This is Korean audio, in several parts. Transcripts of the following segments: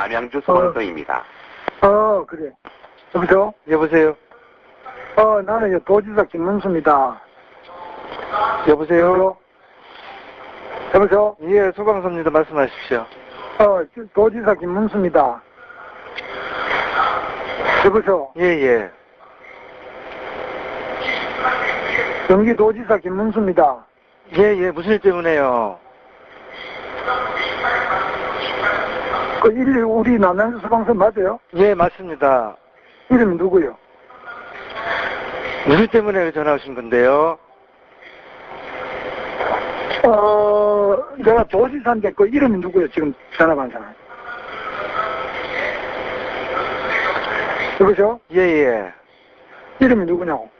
남양주 소방서입니다. 어, 그래. 여보세요? 여보세요? 어, 나는 요 도지사 김문수입니다. 여보세요? 여보세요? 예, 소방서입니다. 말씀하십시오. 어, 저- 도지사 김문수입니다. 여보세요? 예, 예. 경기도지사 김문수입니다. 예, 예. 무슨 일 때문에요? 그 일, 우리 남양주 소방서 맞아요? 예, 맞습니다. 이름이 누구요? 일 때문에 전화 오신 건데요? 어, 내가 도지사인데 그 이름이 누구요? 지금 전화 받은 사람. 여보세요? 예, 예. 이름이 누구냐고?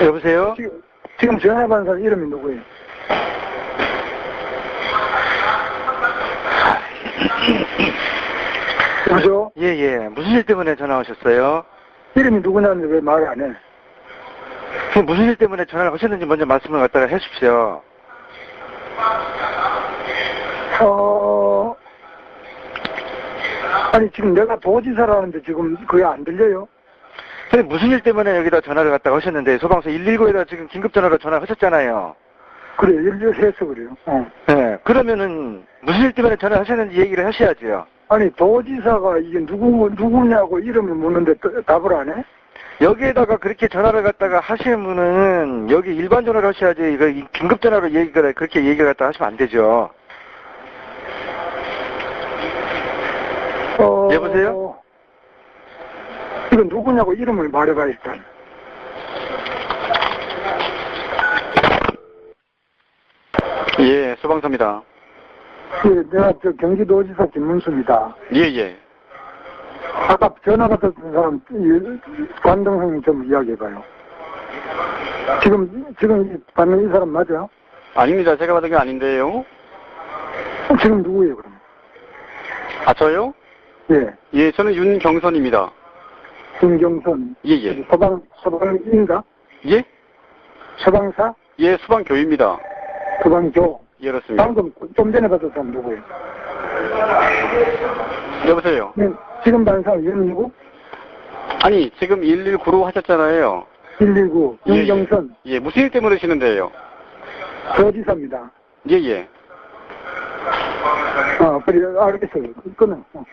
여보세요? 지금, 지금 전화 받은 사람 이름이 누구예요? 여보세요? 예, 예. 무슨 일 때문에 전화 오셨어요? 이름이 누구냐는데 왜 말을 안 해? 그 무슨 일 때문에 전화를 하셨는지 먼저 말씀을 갖다가 해 주십시오. 어, 아니, 지금 내가 도지사라는데 지금 그게 안 들려요? 근데 무슨 일 때문에 여기다 전화를 갖다가 하셨는데 소방서 119에다 지금 긴급 전화로 전화를 하셨잖아요. 그래, 일일해서 그래요. 어. 예. 그러면은 무슨 일 때문에 전화를 하셨는지 얘기를 하셔야지요. 아니, 도지사가 이게 누구, 누구냐고 이름을 묻는데 또 답을 안 해? 여기에다가 그렇게 전화를 갖다가 하시는 분은 여기 일반 전화를 하셔야지 이거 이 긴급 전화로 얘기가 그렇게 얘기를 갖다 하시면 안 되죠. 어, 여보세요? 이거 누구냐고 이름을 말해봐, 일단. 예, 소방서입니다. 예, 내가 저 경기도지사 김문수입니다. 예, 예. 아까 전화 받았던 사람, 이 관동생 좀 이야기해봐요. 지금, 지금 이 받는 이 사람 맞아요? 아닙니다. 제가 받은 게 아닌데요. 어, 지금 누구예요, 그럼? 아, 저요? 예, 예, 저는 윤경선입니다. 김경선. 예, 예. 소방, 소방인가? 예? 소방사? 예, 소방교입니다. 소방교. 예, 그렇습니다. 방금 좀 전에 받은 사람 누구예요? 여보세요? 네, 지금 받은 사람 누구? 아니, 지금 119로 하셨잖아요. 119, 예, 예. 윤경선, 예, 무슨 일 때문에 오시는데요? 도지사입니다. 예, 예. 어, 그래, 알겠어요. 끊어. 어.